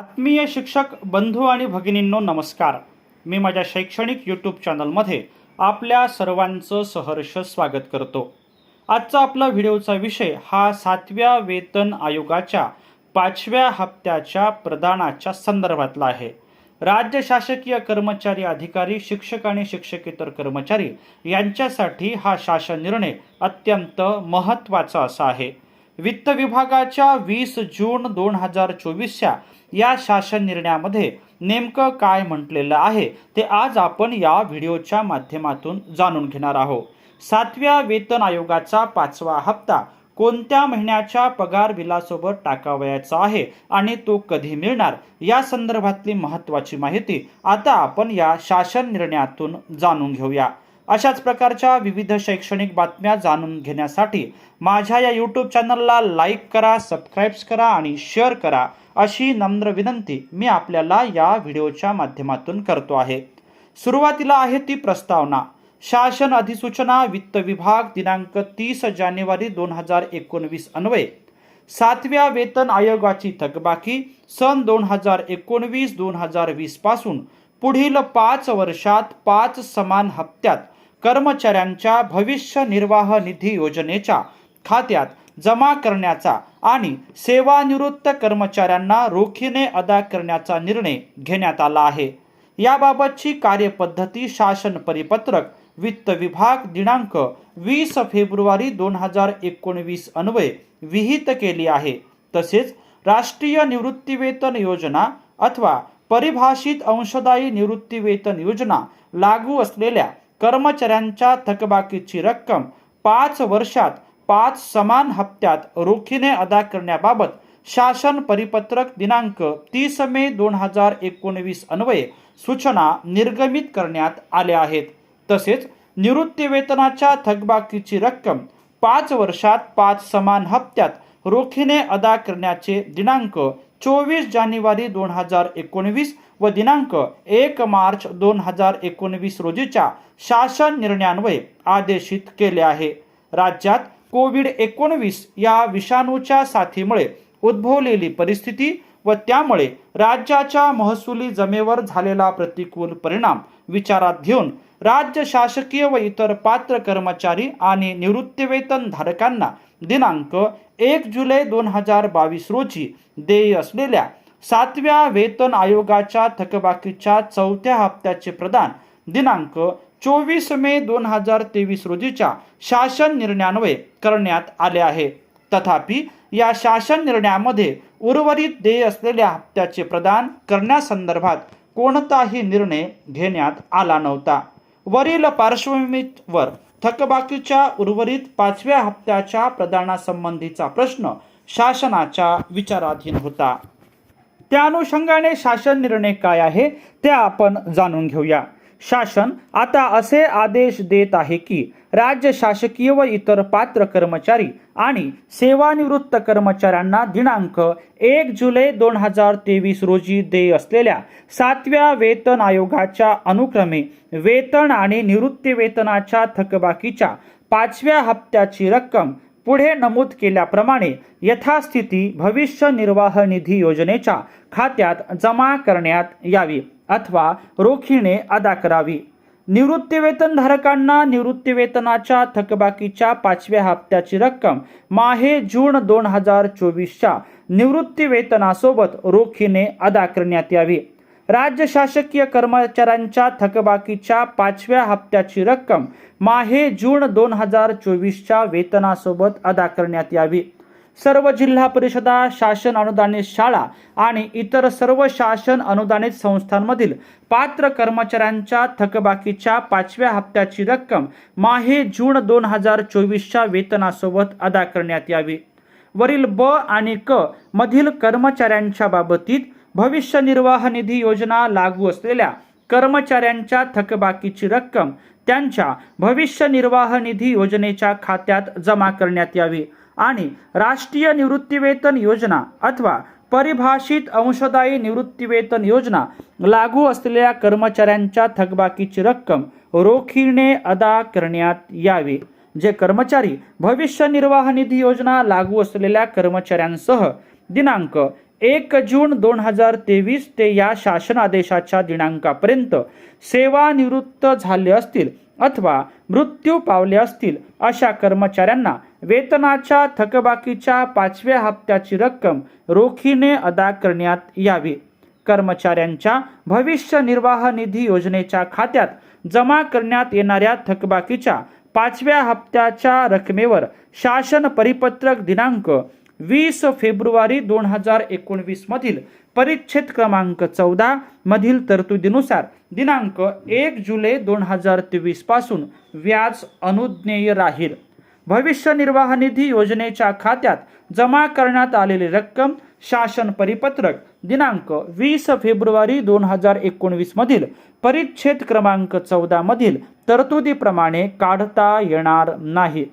आत्मीय शिक्षक बंधू आणि भगिनींनो नमस्कार. मी माझ्या शैक्षणिक यूट्यूब चॅनलमध्ये आपल्या सर्वांचं सहर्ष स्वागत करतो. आजचा आपला व्हिडिओचा विषय हा सातव्या वेतन आयोगाच्या पाचव्या हप्त्याच्या प्रदानाच्या संदर्भातला आहे. राज्य शासकीय कर्मचारी अधिकारी शिक्षक आणि शिक्षकेतर कर्मचारी यांच्यासाठी हा शासन निर्णय अत्यंत महत्त्वाचा असा आहे. वित्त विभागाच्या वीस जून दोन हजार चोवीसच्या या शासन निर्णयामध्ये नेमकं काय म्हटलेलं आहे ते आज आपण या व्हिडिओच्या माध्यमातून जाणून घेणार आहोत. सातव्या वेतन आयोगाचा पाचवा हप्ता कोणत्या महिन्याच्या पगार बिलासोबत टाकावयाचा आहे आणि तो कधी मिळणार या संदर्भातली महत्त्वाची माहिती आता आपण या शासन निर्णयातून जाणून घेऊया. अशाच प्रकारच्या विविध शैक्षणिक बातम्या जाणून घेण्यासाठी माझ्या या यूट्यूब चॅनलला लाईक करा सबस्क्राईब्स करा आणि शेअर करा अशी नम्र विनंती मी आपल्याला या व्हिडिओच्या माध्यमातून करतो आहे. सुरुवातीला आहे ती प्रस्तावना. शासन अधिसूचना वित्त विभाग दिनांक तीस जानेवारी दोन हजार एकोणवीस अन्वये. सातव्या वेतन आयोगाची थकबाकी सन दोन हजार एकोणवीस दोन हजार वीसपासून पुढील पाच वर्षात पाच समान हप्त्यात कर्मचाऱ्यांच्या भविष्य निर्वाह निधी योजनेच्या खात्यात जमा करण्याचा आणि सेवानिवृत्त कर्मचाऱ्यांना रोखीने अदा करण्याचा निर्णय घेण्यात आला आहे. याबाबतची कार्यपद्धती शासन परिपत्रक वित्त विभाग दिनांक वीस फेब्रुवारी दोन हजार एकोणवीस अन्वये विहित केली आहे. तसेच राष्ट्रीय निवृत्तीवेतन योजना अथवा परिभाषित अंशदायी निवृत्तीवेतन योजना लागू असलेल्या कर्मचाऱ्यांच्या थकबाकीची रक्कम पाच वर्षात पाच समान हप्त्यात रोखीने अदा करण्याबाबत शासन परिपत्रक दिनांक तीस मे दोन हजार एकोणवीस अन्वये सूचना निर्गमित करण्यात आल्या आहेत. तसेच निवृत्तीवेतनाच्या थकबाकीची रक्कम पाच वर्षात पाच समान हप्त्यात रोखीने अदा करण्याचे दिनांक चोवीस जानेवारी दोन हजार एकोणवीस व दिनांक एक मार्च दोन हजार एकोणवीस रोजीच्या शासन निर्णयान्वये आदेशित केले आहे. राज्यात कोविड एकोणवीस या विषाणूच्या साथीमुळे उद्भवलेली परिस्थिती व त्यामुळे राज्याच्या महसुली जमेवर झालेला प्रतिकूल परिणाम विचारात घेऊन राज्य शासकीय व इतर पात्र कर्मचारी आणि निवृत्तीवेतन धारकांना दिनांक एक जुलै दोन हजार बावीस रोजी देय असलेल्या सातव्या वेतन आयोगाच्या थकबाकीच्या चौथ्या हप्त्याचे प्रदान दिनांक चोवीस मे दोन हजार तेवीस रोजीच्या शासन निर्णयान्वये करण्यात आले आहे. तथापि या शासन निर्णयामध्ये उर्वरित देय असलेल्या हप्त्याचे प्रदान करण्यासंदर्भात कोणताही निर्णय घेण्यात आला नव्हता. वरील पार्श्वभूमीवर थकबाकीच्या उर्वरित पाचव्या हप्त्याच्या प्रदानासंबंधीचा प्रश्न शासनाच्या विचाराधीन होता. त्या अनुषंगाने शासन निर्णय काय आहे ते आपण जाणून घेऊया. शासन आता असे आदेश देत आहे की राज्य शासकीय व इतर पात्र कर्मचारी आणि सेवानिवृत्त कर्मचाऱ्यांना दिनांक एक जुलै दोन हजार तेवीस रोजी देय असलेल्या सातव्या वेतन आयोगाच्या अनुक्रमे वेतन आणि निवृत्ती वेतनाच्या थकबाकीच्या पाचव्या हप्त्याची रक्कम पुढे नमूद केल्याप्रमाणे यथास्थिती भविष्य निर्वाह निधी योजनेच्या खात्यात जमा करण्यात यावी अथवा रोखीने अदा करावी. निवृत्तीवेतनधारकांना निवृत्तीवेतनाच्या थकबाकीच्या पाचव्या हप्त्याची रक्कम माहे जून दोन हजार चोवीसच्या निवृत्तीवेतनासोबत रोखीने अदा करण्यात यावी. राज्य शासकीय कर्मचाऱ्यांच्या थकबाकीच्या पाचव्या हप्त्याची रक्कम माहे जून दोन हजार चोवीसच्या वेतनासोबत अदा करण्यात यावी. सर्व जिल्हा परिषदा शासन अनुदानित शाळा आणि इतर सर्व शासन अनुदानित संस्थांमधील पात्र कर्मचाऱ्यांच्या थकबाकीच्या पाचव्या हप्त्याची रक्कम माहे जून दोन हजार चोवीसच्या वेतनासोबत अदा करण्यात यावी. वरील ब आणि क मधील कर्मचाऱ्यांच्या बाबतीत भविष्य निर्वाह निधी योजना लागू असलेल्या कर्मचाऱ्यांच्या थकबाकीची रक्कम त्यांच्या भविष्य निर्वाह निधी योजनेच्या खात्यात जमा करण्यात यावी आणि राष्ट्रीय निवृत्तीवेतन योजना अथवा परिभाषित अंशदायी निवृत्तीवेतन योजना लागू असलेल्या कर्मचाऱ्यांच्या थकबाकीची रक्कम रोखीने अदा करण्यात यावी जे कर्मचारी भविष्य निर्वाह निधी योजना लागू असलेल्या कर्मचाऱ्यांसह दिनांक एक जून दोन हजार तेवीस ते या शासन आदेशाच्या दिनांकापर्यंत सेवानिवृत्त झाले असतील अथवा मृत्यू पावले असतील अशा कर्मचाऱ्यांना वेतनाच्या थकबाकीच्या पाचव्या हप्त्याची रक्कम रोखीने अदा करण्यात यावी. कर्मचाऱ्यांच्या भविष्य निर्वाह निधी योजनेच्या खात्यात जमा करण्यात येणाऱ्या थकबाकीच्या पाचव्या हप्त्याच्या रकमेवर शासन परिपत्रक दिनांक वीस फेब्रुवारी दोन हजार एकोणवीस मधील परिच्छेद क्रमांक चौदा मधील तरतुदीनुसार दिनांक एक जुलै दोन हजार तेवीसपासून व्याज अनुज्ञेय राहील. भविष्य निर्वाह निधी योजनेच्या खात्यात जमा करण्यात आलेली रक्कम शासन परिपत्रक दिनांक वीस फेब्रुवारी दोन हजार एकोणवीस मधील परिच्छेद क्रमांक चौदा मधील तरतुदीप्रमाणे काढता येणार नाही.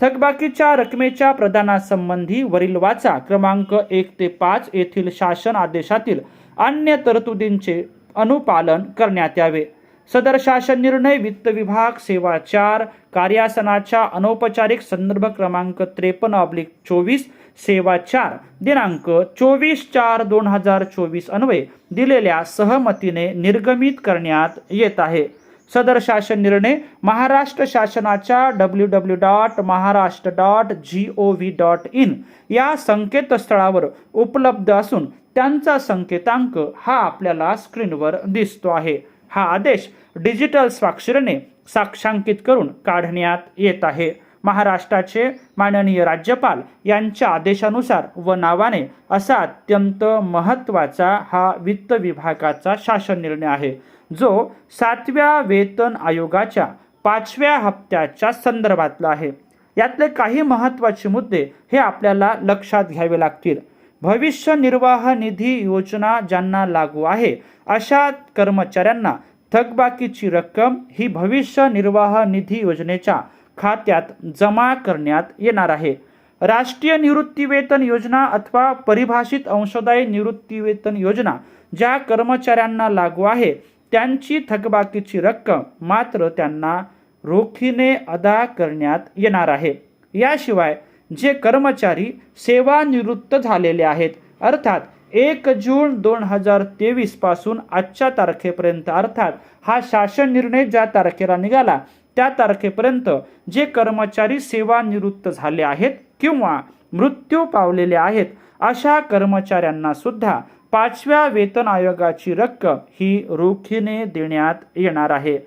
थकबाकीच्या रकमेच्या प्रदानासंबंधी वरील वाचा क्रमांक एक ते पाच येथील शासन आदेशातील अन्य तरतुदींचे अनुपालन करण्यात यावे. सदर शासन निर्णय वित्त विभाग सेवा चार कार्यासनाच्या अनौपचारिक संदर्भ क्रमांक त्रेपन्न ऑब्लिक चोवीस सेवा चार दिनांक चोवीस चार दोन हजार चोवीस अन्वये दिलेल्या सहमतीने निर्गमित करण्यात येत आहे. सदर शासन निर्णय महाराष्ट्र शासनाच्या W W dot Maharashtra dot G O V dot in या संकेतस्थळावर उपलब्ध असून त्यांचा संकेतांक हा आपल्याला स्क्रीनवर दिसतो आहे. हा आदेश डिजिटल स्वाक्षरीने साक्षांकित करून काढण्यात येत आहे. महाराष्ट्राचे माननीय राज्यपाल यांच्या आदेशानुसार व नावाने असा अत्यंत महत्त्वाचा हा वित्त विभागाचा शासन निर्णय आहे. जो सातव्या वेतन आयोगाच्या पाचव्या हप्त्याच्या संदर्भातला आहे. यातले काही महत्त्वाचे मुद्दे हे आपल्याला लक्षात घ्यावे लागतील. भविष्य निर्वाह निधी योजना ज्यांना लागू आहे अशा कर्मचाऱ्यांना थकबाकीची रक्कम ही भविष्य निर्वाह निधी योजनेच्या खात्यात जमा करण्यात येणार आहे. राष्ट्रीय निवृत्तीवेतन योजना अथवा परिभाषित अंशदायी निवृत्तीवेतन योजना ज्या कर्मचाऱ्यांना लागू आहे त्यांची थकबाकीची रक्कम मात्र त्यांना रोखीने अदा करण्यात येणार आहे. याशिवाय जे कर्मचारी सेवानिवृत्त झालेले आहेत अर्थात एक जून दोन हजार तेवीसपासून आजच्या तारखेपर्यंत अर्थात हा शासन निर्णय ज्या तारखेला निघाला त्या तारखेपर्यंत जे कर्मचारी सेवानिवृत्त झाले आहेत किंवा मृत्यू पावलेले आहेत अशा कर्मचाऱ्यांना सुद्धा पाचव्या वेतन आयोगाची रक्कम ही रोखीने देण्यात येणार आहे.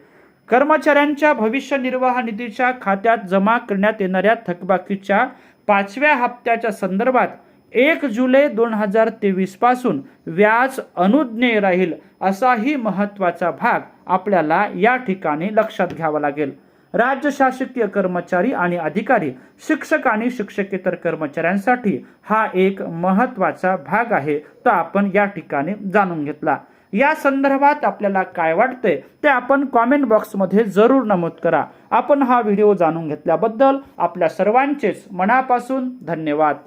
कर्मचाऱ्यांच्या भविष्य निर्वाह निधीच्या खात्यात जमा करण्यात येणाऱ्या थकबाकीच्या पाचव्या हप्त्याच्या संदर्भात एक जुलै दोन हजार तेवीसपासून व्याज अनुज्ञेय राहील असाही महत्त्वाचा भाग आपल्याला या ठिकाणी लक्षात घ्यावा लागेल. राज्य शासकीय कर्मचारी आणि अधिकारी शिक्षक आणि शिक्षकेतर कर्मचाऱ्यांसाठी हा एक महत्त्वाचा भाग आहे तो आपण या ठिकाणी जाणून घेतला. या संदर्भात आपल्याला काय वाटते ते आपण कॉमेंट बॉक्समध्ये जरूर नमूद करा. आपण हा व्हिडिओ जाणून घेतल्याबद्दल आपल्या सर्वांचेच मनापासून धन्यवाद.